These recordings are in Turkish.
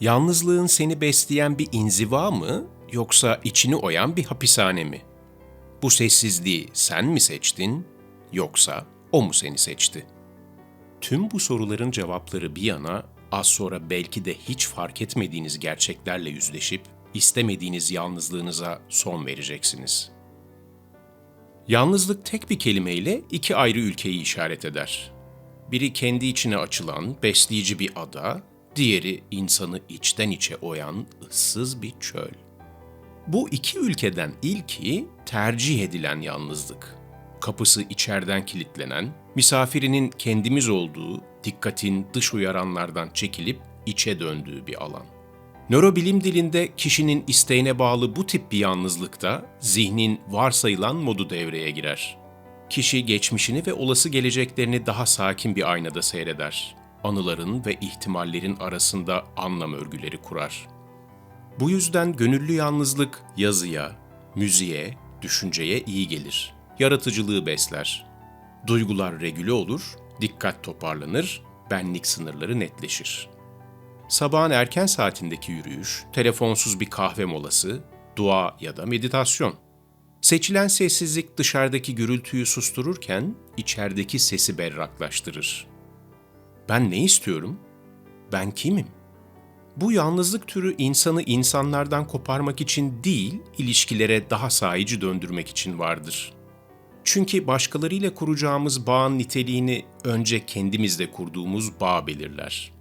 Yalnızlığın seni besleyen bir inziva mı yoksa içini oyan bir hapishane mi? Bu sessizliği sen mi seçtin yoksa o mu seni seçti? Tüm bu soruların cevapları bir yana az sonra belki de hiç fark etmediğiniz gerçeklerle yüzleşip istemediğiniz yalnızlığınıza son vereceksiniz. Yalnızlık tek bir kelimeyle iki ayrı ülkeyi işaret eder. Biri kendi içine açılan, besleyici bir ada, diğeri insanı içten içe oyan ıssız bir çöl. Bu iki ülkeden ilki tercih edilen yalnızlık. Kapısı içeriden kilitlenen, misafirinin kendimiz olduğu, dikkatin dış uyaranlardan çekilip içe döndüğü bir alan. Nörobilim dilinde kişinin isteğine bağlı bu tip bir yalnızlıkta zihnin varsayılan modu devreye girer. Kişi geçmişini ve olası geleceklerini daha sakin bir aynada seyreder. Anıların ve ihtimallerin arasında anlam örgüleri kurar. Bu yüzden gönüllü yalnızlık yazıya, müziğe, düşünceye iyi gelir. Yaratıcılığı besler. Duygular regüle olur, dikkat toparlanır, benlik sınırları netleşir. Sabahın erken saatindeki yürüyüş, telefonsuz bir kahve molası, dua ya da meditasyon. Seçilen sessizlik dışarıdaki gürültüyü sustururken içerideki sesi berraklaştırır. Ben ne istiyorum? Ben kimim? Bu yalnızlık türü insanı insanlardan koparmak için değil, ilişkilere daha sahici döndürmek için vardır. Çünkü başkalarıyla kuracağımız bağın niteliğini önce kendimizle kurduğumuz bağ belirler.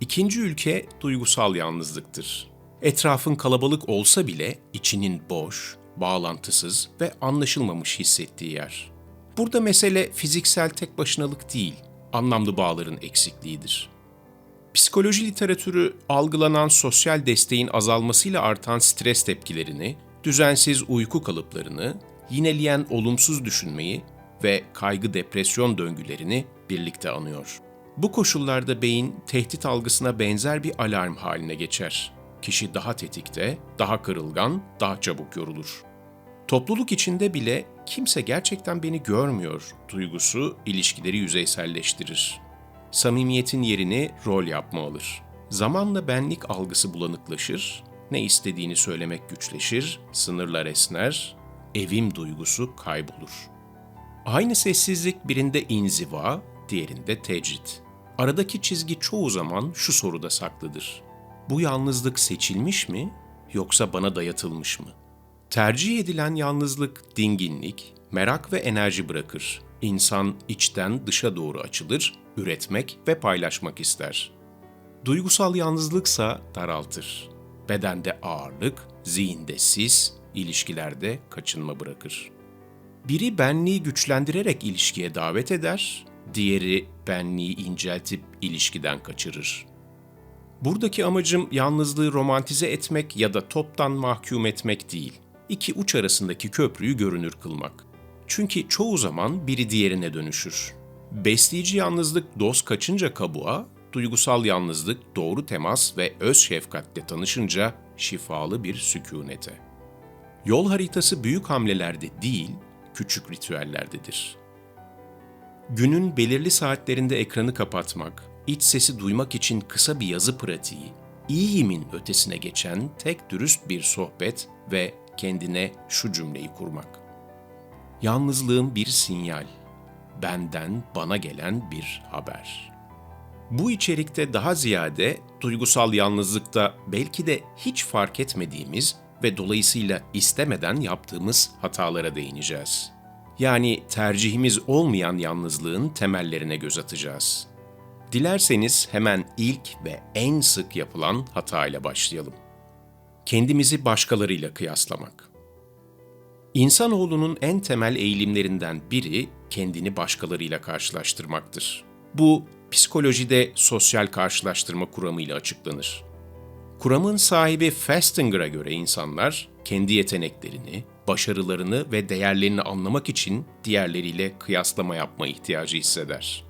İkinci ülke duygusal yalnızlıktır. Etrafın kalabalık olsa bile içinin boş, bağlantısız ve anlaşılmamış hissettiği yer. Burada mesele fiziksel tek başınalık değil, anlamlı bağların eksikliğidir. Psikoloji literatürü algılanan sosyal desteğin azalmasıyla artan stres tepkilerini, düzensiz uyku kalıplarını, yineleyen olumsuz düşünmeyi ve kaygı depresyon döngülerini birlikte anıyor. Bu koşullarda beyin tehdit algısına benzer bir alarm haline geçer. Kişi daha tetikte, daha kırılgan, daha çabuk yorulur. Topluluk içinde bile kimse gerçekten beni görmüyor duygusu ilişkileri yüzeyselleştirir. Samimiyetin yerini rol yapma alır. Zamanla benlik algısı bulanıklaşır, ne istediğini söylemek güçleşir, sınırlar esner, evim duygusu kaybolur. Aynı sessizlik birinde inziva, diğerinde tecrit. Aradaki çizgi çoğu zaman şu soruda saklıdır. Bu yalnızlık seçilmiş mi yoksa bana dayatılmış mı? Tercih edilen yalnızlık dinginlik, merak ve enerji bırakır. İnsan içten dışa doğru açılır, üretmek ve paylaşmak ister. Duygusal yalnızlıksa daraltır. Bedende ağırlık, zihinde sis, ilişkilerde kaçınma bırakır. Biri benliği güçlendirerek ilişkiye davet eder, diğeri benliği inceltip ilişkiden kaçırır. Buradaki amacım yalnızlığı romantize etmek ya da toptan mahkum etmek değil. İki uç arasındaki köprüyü görünür kılmak. Çünkü çoğu zaman biri diğerine dönüşür. Besleyici yalnızlık dost kaçınca kabuğa, duygusal yalnızlık doğru temas ve öz şefkatle tanışınca şifalı bir sükunete. Yol haritası büyük hamlelerde değil, küçük ritüellerdedir. Günün belirli saatlerinde ekranı kapatmak, iç sesi duymak için kısa bir yazı pratiği, iyiyimin ötesine geçen tek dürüst bir sohbet ve kendine şu cümleyi kurmak. Yalnızlığım bir sinyal, benden bana gelen bir haber. Bu içerikte daha ziyade duygusal yalnızlıkta belki de hiç fark etmediğimiz ve dolayısıyla istemeden yaptığımız hatalara değineceğiz. Yani tercihimiz olmayan yalnızlığın temellerine göz atacağız. Dilerseniz hemen ilk ve en sık yapılan hatayla başlayalım. Kendimizi başkalarıyla kıyaslamak. İnsanoğlunun en temel eğilimlerinden biri kendini başkalarıyla karşılaştırmaktır. Bu psikolojide sosyal karşılaştırma kuramıyla açıklanır. Kuramın sahibi Festinger'a göre insanlar kendi yeteneklerini, başarılarını ve değerlerini anlamak için diğerleriyle kıyaslama yapma ihtiyacı hisseder.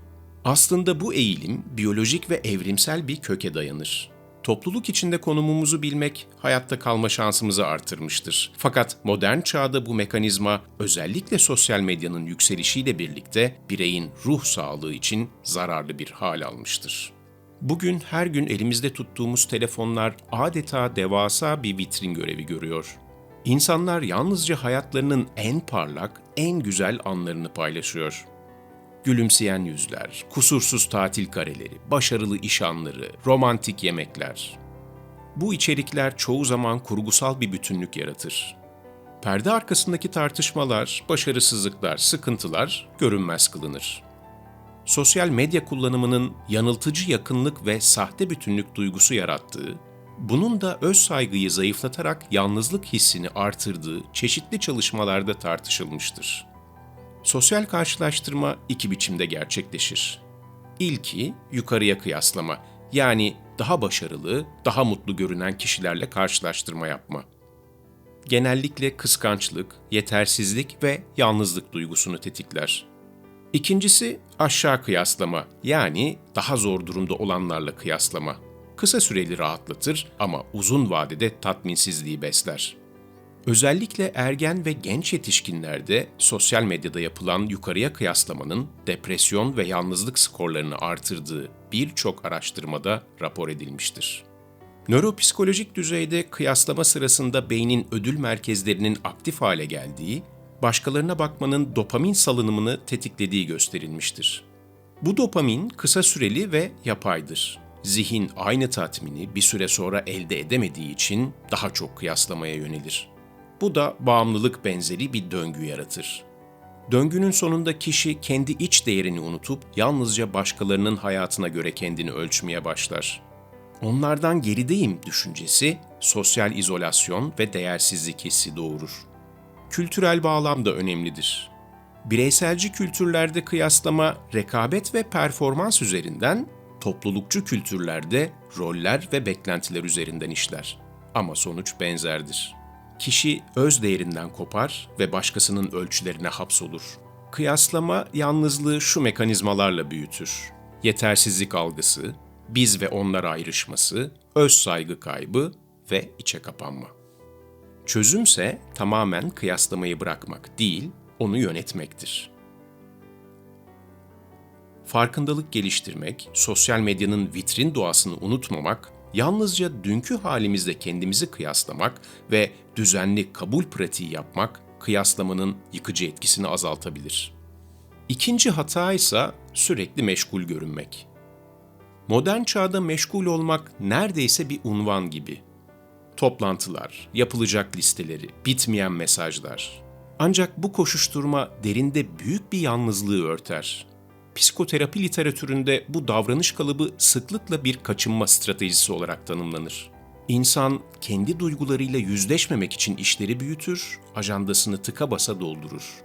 Aslında bu eğilim biyolojik ve evrimsel bir köke dayanır. Topluluk içinde konumumuzu bilmek hayatta kalma şansımızı artırmıştır. Fakat modern çağda bu mekanizma özellikle sosyal medyanın yükselişiyle birlikte bireyin ruh sağlığı için zararlı bir hal almıştır. Bugün her gün elimizde tuttuğumuz telefonlar adeta devasa bir vitrin görevi görüyor. İnsanlar yalnızca hayatlarının en parlak, en güzel anlarını paylaşıyor. Gülümseyen yüzler, kusursuz tatil kareleri, başarılı iş anları, romantik yemekler. Bu içerikler çoğu zaman kurgusal bir bütünlük yaratır. Perde arkasındaki tartışmalar, başarısızlıklar, sıkıntılar görünmez kılınır. Sosyal medya kullanımının yanıltıcı yakınlık ve sahte bütünlük duygusu yarattığı, bunun da öz saygıyı zayıflatarak yalnızlık hissini artırdığı çeşitli çalışmalarda tartışılmıştır. Sosyal karşılaştırma iki biçimde gerçekleşir. İlki yukarıya kıyaslama, yani daha başarılı, daha mutlu görünen kişilerle karşılaştırma yapma. Genellikle kıskançlık, yetersizlik ve yalnızlık duygusunu tetikler. İkincisi aşağı kıyaslama, yani daha zor durumda olanlarla kıyaslama. Kısa süreli rahatlatır ama uzun vadede tatminsizliği besler. Özellikle ergen ve genç yetişkinlerde sosyal medyada yapılan yukarıya kıyaslamanın depresyon ve yalnızlık skorlarını artırdığı birçok araştırmada rapor edilmiştir. Nöropsikolojik düzeyde kıyaslama sırasında beynin ödül merkezlerinin aktif hale geldiği, başkalarına bakmanın dopamin salınımını tetiklediği gösterilmiştir. Bu dopamin kısa süreli ve yapaydır. Zihin aynı tatmini bir süre sonra elde edemediği için daha çok kıyaslamaya yönelir. Bu da bağımlılık benzeri bir döngü yaratır. Döngünün sonunda kişi kendi iç değerini unutup yalnızca başkalarının hayatına göre kendini ölçmeye başlar. Onlardan gerideyim düşüncesi sosyal izolasyon ve değersizlik hissi doğurur. Kültürel bağlam da önemlidir. Bireyselci kültürlerde kıyaslama rekabet ve performans üzerinden, toplulukçu kültürlerde roller ve beklentiler üzerinden işler. Ama sonuç benzerdir kişi öz değerinden kopar ve başkasının ölçülerine hapsolur. Kıyaslama yalnızlığı şu mekanizmalarla büyütür. Yetersizlik algısı, biz ve onlar ayrışması, öz saygı kaybı ve içe kapanma. Çözümse tamamen kıyaslamayı bırakmak değil, onu yönetmektir. Farkındalık geliştirmek, sosyal medyanın vitrin doğasını unutmamak Yalnızca dünkü halimizde kendimizi kıyaslamak ve düzenli kabul pratiği yapmak kıyaslamanın yıkıcı etkisini azaltabilir. İkinci hata ise sürekli meşgul görünmek. Modern çağda meşgul olmak neredeyse bir unvan gibi. Toplantılar, yapılacak listeleri, bitmeyen mesajlar. Ancak bu koşuşturma derinde büyük bir yalnızlığı örter psikoterapi literatüründe bu davranış kalıbı sıklıkla bir kaçınma stratejisi olarak tanımlanır. İnsan kendi duygularıyla yüzleşmemek için işleri büyütür, ajandasını tıka basa doldurur.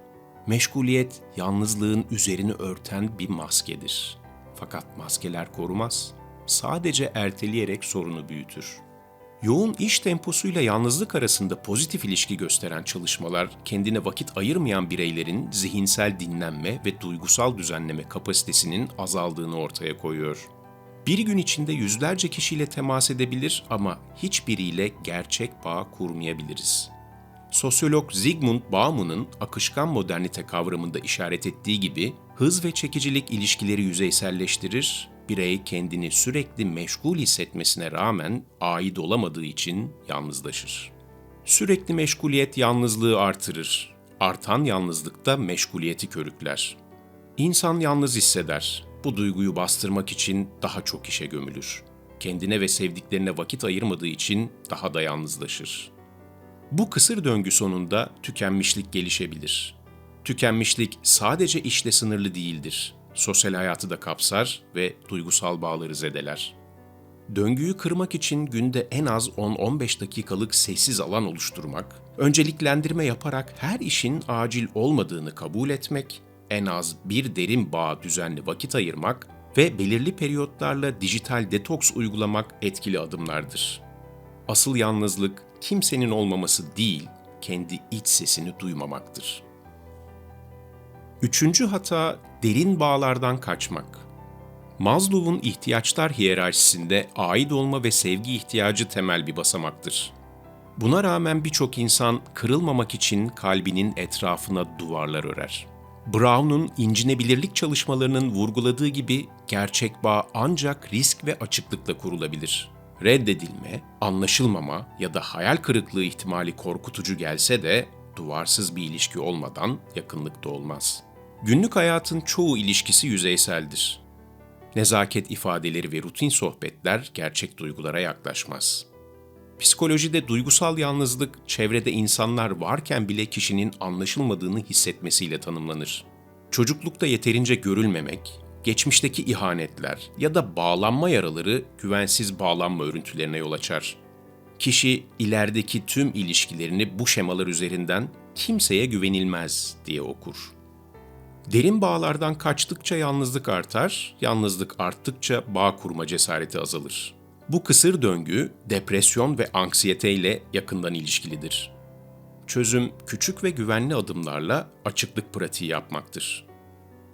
Meşguliyet, yalnızlığın üzerini örten bir maskedir. Fakat maskeler korumaz. Sadece erteleyerek sorunu büyütür. Yoğun iş temposuyla yalnızlık arasında pozitif ilişki gösteren çalışmalar, kendine vakit ayırmayan bireylerin zihinsel dinlenme ve duygusal düzenleme kapasitesinin azaldığını ortaya koyuyor. Bir gün içinde yüzlerce kişiyle temas edebilir ama hiçbiriyle gerçek bağ kurmayabiliriz. Sosyolog Zygmunt Bauman'ın akışkan modernite kavramında işaret ettiği gibi hız ve çekicilik ilişkileri yüzeyselleştirir birey kendini sürekli meşgul hissetmesine rağmen ait olamadığı için yalnızlaşır. Sürekli meşguliyet yalnızlığı artırır. Artan yalnızlık da meşguliyeti körükler. İnsan yalnız hisseder. Bu duyguyu bastırmak için daha çok işe gömülür. Kendine ve sevdiklerine vakit ayırmadığı için daha da yalnızlaşır. Bu kısır döngü sonunda tükenmişlik gelişebilir. Tükenmişlik sadece işle sınırlı değildir sosyal hayatı da kapsar ve duygusal bağları zedeler. Döngüyü kırmak için günde en az 10-15 dakikalık sessiz alan oluşturmak, önceliklendirme yaparak her işin acil olmadığını kabul etmek, en az bir derin bağ düzenli vakit ayırmak ve belirli periyotlarla dijital detoks uygulamak etkili adımlardır. Asıl yalnızlık kimsenin olmaması değil, kendi iç sesini duymamaktır. Üçüncü hata derin bağlardan kaçmak. Maslow'un ihtiyaçlar hiyerarşisinde ait olma ve sevgi ihtiyacı temel bir basamaktır. Buna rağmen birçok insan kırılmamak için kalbinin etrafına duvarlar örer. Brown'un incinebilirlik çalışmalarının vurguladığı gibi gerçek bağ ancak risk ve açıklıkla kurulabilir. Reddedilme, anlaşılmama ya da hayal kırıklığı ihtimali korkutucu gelse de duvarsız bir ilişki olmadan yakınlıkta olmaz. Günlük hayatın çoğu ilişkisi yüzeyseldir. Nezaket ifadeleri ve rutin sohbetler gerçek duygulara yaklaşmaz. Psikolojide duygusal yalnızlık, çevrede insanlar varken bile kişinin anlaşılmadığını hissetmesiyle tanımlanır. Çocuklukta yeterince görülmemek, geçmişteki ihanetler ya da bağlanma yaraları güvensiz bağlanma örüntülerine yol açar. Kişi ilerideki tüm ilişkilerini bu şemalar üzerinden kimseye güvenilmez diye okur. Derin bağlardan kaçtıkça yalnızlık artar, yalnızlık arttıkça bağ kurma cesareti azalır. Bu kısır döngü depresyon ve anksiyete ile yakından ilişkilidir. Çözüm küçük ve güvenli adımlarla açıklık pratiği yapmaktır.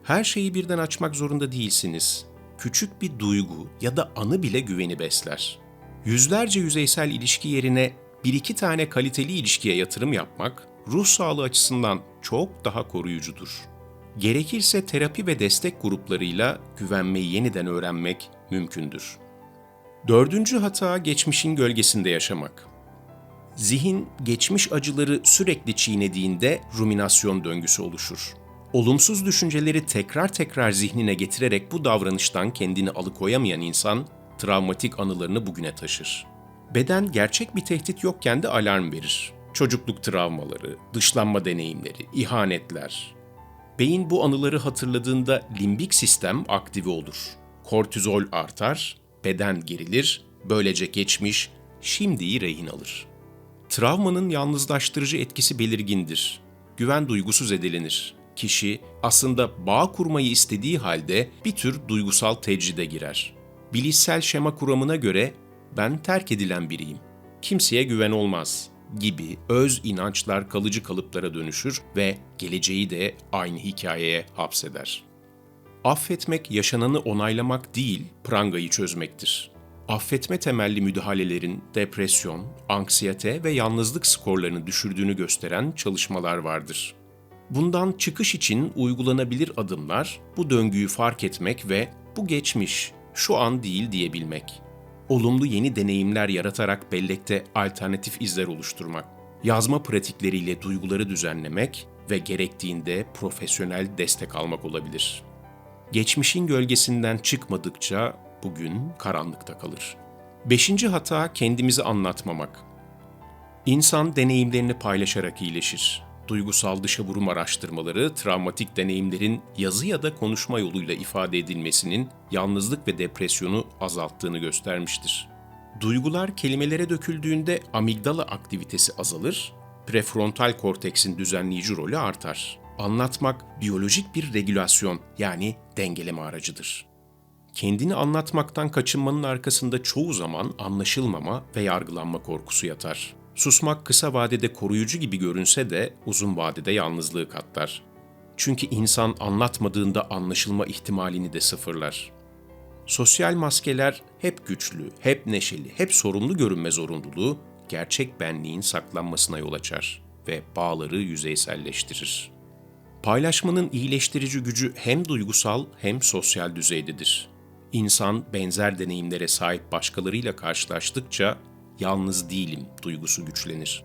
Her şeyi birden açmak zorunda değilsiniz. Küçük bir duygu ya da anı bile güveni besler. Yüzlerce yüzeysel ilişki yerine bir iki tane kaliteli ilişkiye yatırım yapmak ruh sağlığı açısından çok daha koruyucudur. Gerekirse terapi ve destek gruplarıyla güvenmeyi yeniden öğrenmek mümkündür. Dördüncü hata geçmişin gölgesinde yaşamak. Zihin geçmiş acıları sürekli çiğnediğinde ruminasyon döngüsü oluşur. Olumsuz düşünceleri tekrar tekrar zihnine getirerek bu davranıştan kendini alıkoyamayan insan travmatik anılarını bugüne taşır. Beden gerçek bir tehdit yokken de alarm verir. Çocukluk travmaları, dışlanma deneyimleri, ihanetler. Beyin bu anıları hatırladığında limbik sistem aktive olur. Kortizol artar, beden gerilir, böylece geçmiş şimdiyi rehin alır. Travmanın yalnızlaştırıcı etkisi belirgindir. Güven duygusu zedelenir. Kişi aslında bağ kurmayı istediği halde bir tür duygusal tecride girer. Bilişsel şema kuramına göre ben terk edilen biriyim. Kimseye güven olmaz gibi öz inançlar kalıcı kalıplara dönüşür ve geleceği de aynı hikayeye hapseder. Affetmek yaşananı onaylamak değil, prangayı çözmektir. Affetme temelli müdahalelerin depresyon, anksiyete ve yalnızlık skorlarını düşürdüğünü gösteren çalışmalar vardır. Bundan çıkış için uygulanabilir adımlar bu döngüyü fark etmek ve bu geçmiş, şu an değil diyebilmek. Olumlu yeni deneyimler yaratarak bellekte alternatif izler oluşturmak. Yazma pratikleriyle duyguları düzenlemek ve gerektiğinde profesyonel destek almak olabilir. Geçmişin gölgesinden çıkmadıkça bugün karanlıkta kalır. Beşinci hata kendimizi anlatmamak. İnsan deneyimlerini paylaşarak iyileşir. Duygusal dışa vurum araştırmaları, travmatik deneyimlerin yazı ya da konuşma yoluyla ifade edilmesinin yalnızlık ve depresyonu azalttığını göstermiştir. Duygular kelimelere döküldüğünde amigdala aktivitesi azalır, prefrontal korteksin düzenleyici rolü artar. Anlatmak biyolojik bir regülasyon yani dengeleme aracıdır. Kendini anlatmaktan kaçınmanın arkasında çoğu zaman anlaşılmama ve yargılanma korkusu yatar. Susmak kısa vadede koruyucu gibi görünse de uzun vadede yalnızlığı katlar. Çünkü insan anlatmadığında anlaşılma ihtimalini de sıfırlar. Sosyal maskeler hep güçlü, hep neşeli, hep sorumlu görünme zorunluluğu gerçek benliğin saklanmasına yol açar ve bağları yüzeyselleştirir. Paylaşmanın iyileştirici gücü hem duygusal hem sosyal düzeydedir. İnsan benzer deneyimlere sahip başkalarıyla karşılaştıkça yalnız değilim duygusu güçlenir.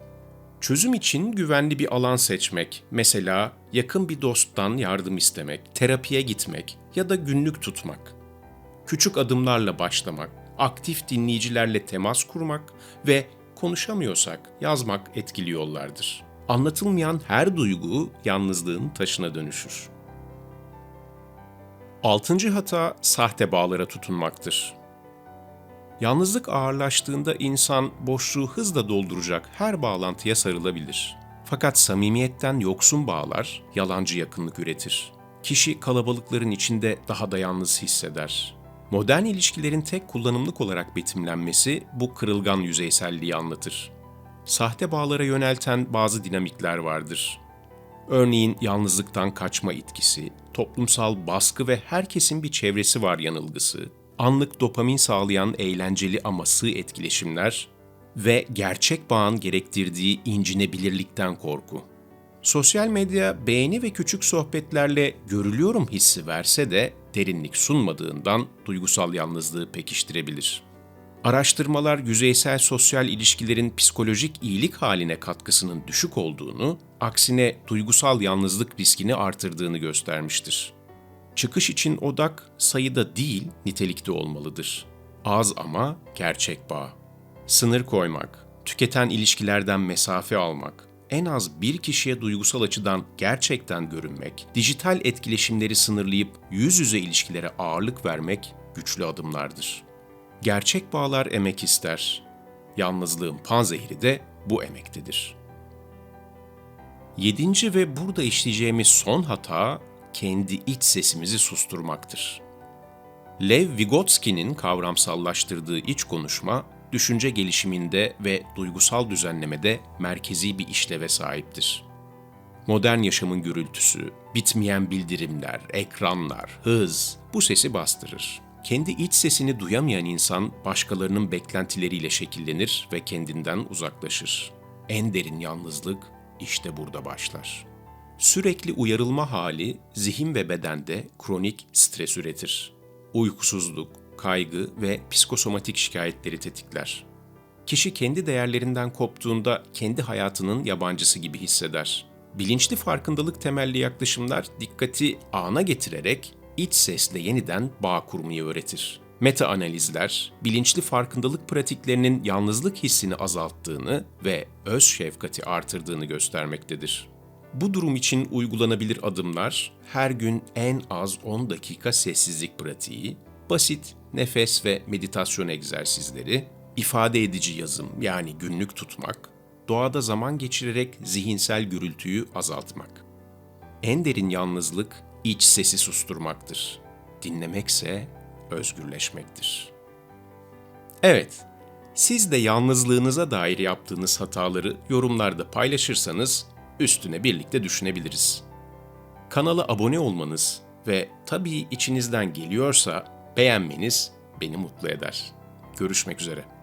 Çözüm için güvenli bir alan seçmek, mesela yakın bir dosttan yardım istemek, terapiye gitmek ya da günlük tutmak. Küçük adımlarla başlamak, aktif dinleyicilerle temas kurmak ve konuşamıyorsak yazmak etkili yollardır. Anlatılmayan her duygu yalnızlığın taşına dönüşür. Altıncı hata sahte bağlara tutunmaktır. Yalnızlık ağırlaştığında insan boşluğu hızla dolduracak her bağlantıya sarılabilir. Fakat samimiyetten yoksun bağlar yalancı yakınlık üretir. Kişi kalabalıkların içinde daha da yalnız hisseder. Modern ilişkilerin tek kullanımlık olarak betimlenmesi bu kırılgan yüzeyselliği anlatır. Sahte bağlara yönelten bazı dinamikler vardır. Örneğin yalnızlıktan kaçma itkisi, toplumsal baskı ve herkesin bir çevresi var yanılgısı, anlık dopamin sağlayan eğlenceli ama sığ etkileşimler ve gerçek bağın gerektirdiği incinebilirlikten korku. Sosyal medya beğeni ve küçük sohbetlerle görülüyorum hissi verse de derinlik sunmadığından duygusal yalnızlığı pekiştirebilir. Araştırmalar yüzeysel sosyal ilişkilerin psikolojik iyilik haline katkısının düşük olduğunu, aksine duygusal yalnızlık riskini artırdığını göstermiştir. Çıkış için odak sayıda değil, nitelikte olmalıdır. Az ama gerçek bağ. Sınır koymak, tüketen ilişkilerden mesafe almak, en az bir kişiye duygusal açıdan gerçekten görünmek, dijital etkileşimleri sınırlayıp yüz yüze ilişkilere ağırlık vermek güçlü adımlardır. Gerçek bağlar emek ister. Yalnızlığın panzehiri de bu emektedir. Yedinci ve burada işleyeceğimiz son hata kendi iç sesimizi susturmaktır. Lev Vygotsky'nin kavramsallaştırdığı iç konuşma, düşünce gelişiminde ve duygusal düzenlemede merkezi bir işleve sahiptir. Modern yaşamın gürültüsü, bitmeyen bildirimler, ekranlar, hız bu sesi bastırır. Kendi iç sesini duyamayan insan başkalarının beklentileriyle şekillenir ve kendinden uzaklaşır. En derin yalnızlık işte burada başlar. Sürekli uyarılma hali zihin ve bedende kronik stres üretir. Uykusuzluk, kaygı ve psikosomatik şikayetleri tetikler. Kişi kendi değerlerinden koptuğunda kendi hayatının yabancısı gibi hisseder. Bilinçli farkındalık temelli yaklaşımlar dikkati ana getirerek iç sesle yeniden bağ kurmayı öğretir. Meta analizler, bilinçli farkındalık pratiklerinin yalnızlık hissini azalttığını ve öz şefkati artırdığını göstermektedir. Bu durum için uygulanabilir adımlar her gün en az 10 dakika sessizlik pratiği, basit nefes ve meditasyon egzersizleri, ifade edici yazım yani günlük tutmak, doğada zaman geçirerek zihinsel gürültüyü azaltmak. En derin yalnızlık iç sesi susturmaktır. Dinlemekse özgürleşmektir. Evet, siz de yalnızlığınıza dair yaptığınız hataları yorumlarda paylaşırsanız üstüne birlikte düşünebiliriz. Kanala abone olmanız ve tabii içinizden geliyorsa beğenmeniz beni mutlu eder. Görüşmek üzere.